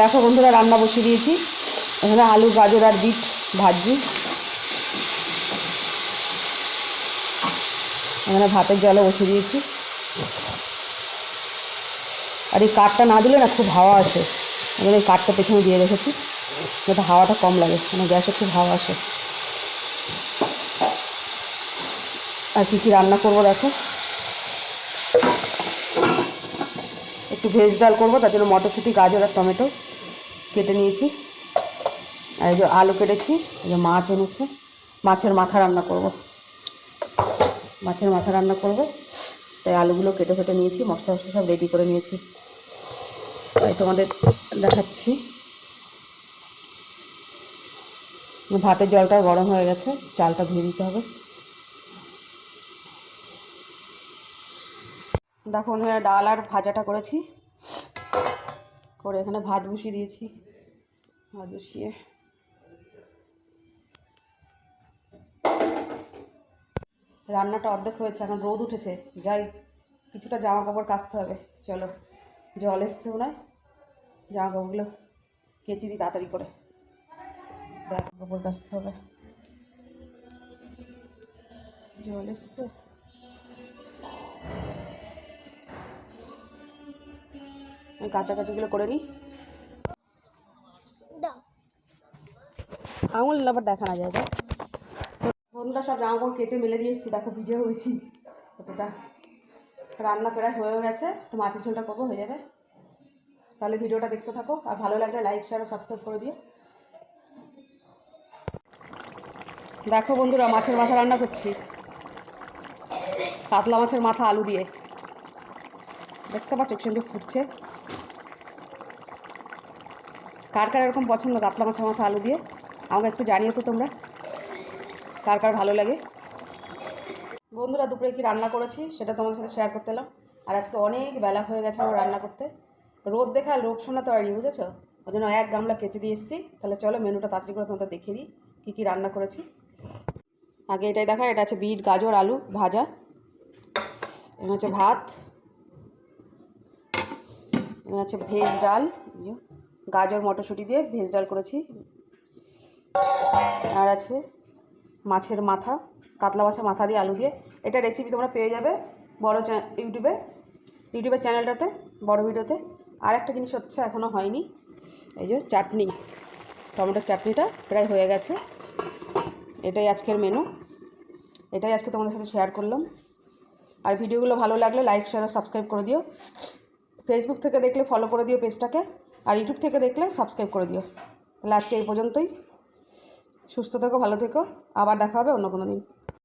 দেখো বন্ধুরা, রান্না বসিয়ে দিয়েছি। এখানে আলু, গাজর আর বিট ভাজি এখানে ভাতের জলও বসিয়ে দিয়েছি। আর এই কাঠটা না দিলে না খুব হাওয়া আসে। আমি এই কাঠটা পেছনে দিয়ে রেখেছি। যাতে হাওয়াটা কম লাগে মানে গ্যাসে খুব হাওয়া আসে। আর কী কী রান্না করব দেখো। একটু ভেজ ডাল করব, তার জন্য মটরশুঁটি, গাজর আর টমেটো কেটে নিয়েছি। আর এই যে আলু কেটেছি, এই যে মাছ এনেছে, মাছের মাথা রান্না করব। মাছের মাথা রান্না করব, তাই আলুগুলো কেটে কেটে নিয়েছি, মশলা মশলা সব রেডি করে নিয়েছি। তাই তোমাদের দেখাচ্ছি। ভাতের জলটা গরম হয়ে গেছে, চালটা ধুয়ে দিতে হবে। দেখো বন্ধুরা, ডাল আর ভাজাটা করেছি। করে এখানে ভাত বসিয়ে দিয়েছি। ভাত বসিয়ে। রান্নাটা অর্ধেক হয়েছে, এখন রোদ উঠেছে। যাই, কিছুটা জামা কাপড় কাচতে হবে। চলো, জল এসছে মনে হয়। জামা কাপড়গুলো কেচি দিই তাড়াতাড়ি করে। জামা কাপড় কাচতে হবে। জল এসছে। কাছাকাছিগুলো করে নিই। আঙুল আবার দেখা না যায় দেখ বন্ধুরা সব জামা কাপড় কেচে মেলে দিয়ে এসেছি। দেখো ভিজে হয়েছি। কতটা রান্না প্রায় হয়ে গেছে। তো মাছের ঝোলটা করব হয়ে যাবে। তাহলে ভিডিওটা দেখতে থাকো। আর ভালো লাগলে লাইক শেয়ার সাবস্ক্রাইব করে দিও। দেখো বন্ধুরা মাছের মাথা রান্না করছি। কাতলা মাছের মাথা আলু দিয়ে। দেখতে পাচ্ছ সঙ্গে ফুটছে। কার কার এরকম পছন্দ, কাতলা মাছের মাথা আলু দিয়ে? আমাকে একটু জানিও তো তোমরা, কার কার ভালো লাগে। বন্ধুরা, দুপুরে কি রান্না করেছি সেটা তোমার সাথে শেয়ার করতে এলাম। আর আজকে অনেক বেলা হয়ে গেছে আমার রান্না করতে। রোদ দেখা লোক শোনা তো আর বুঝেছ? ওই জন্য এক গামলা কেচে দিয়ে এসেছি। তাহলে চলো মেনুটা তাড়াতাড়ি করে তোমাদের দেখিয়ে দিই, কী কী রান্না করেছি। আগে এটাই দেখা এটা আছে বিট, গাজর, আলু ভাজা। এটা হচ্ছে ভাত আছে ভেজ ডাল গাজর মটরশুঁটি দিয়ে ভেজ ডাল করেছি। আর আছে মাছের মাথা, কাতলা মাছের মাথা দিয়ে আলু দিয়ে। এটা রেসিপি তোমরা পেয়ে যাবে বড় ইউটিউবে। ইউটিউবের চ্যানেলটাতে, বড় ভিডিওতে। আর একটা জিনিস হচ্ছে এখনও হয়নি, এই যে চাটনি। টমেটোর চাটনিটা প্রায় হয়ে গেছে। এটাই আজকের মেনু এটাই আজকে তোমাদের সাথে শেয়ার করলাম। আর ভিডিওগুলো ভালো লাগলে লাইক শেয়ার সাবস্ক্রাইব করে দিও। ফেসবুক থেকে দেখলে ফলো করে দিও পেজটাকে আর ইউটিউব থেকে দেখলে সাবস্ক্রাইব করে দিও। তাহলে আজকে এই পর্যন্তই। সুস্থ থেকো, ভালো থেকো। আবার দেখা হবে অন্য কোনো দিন।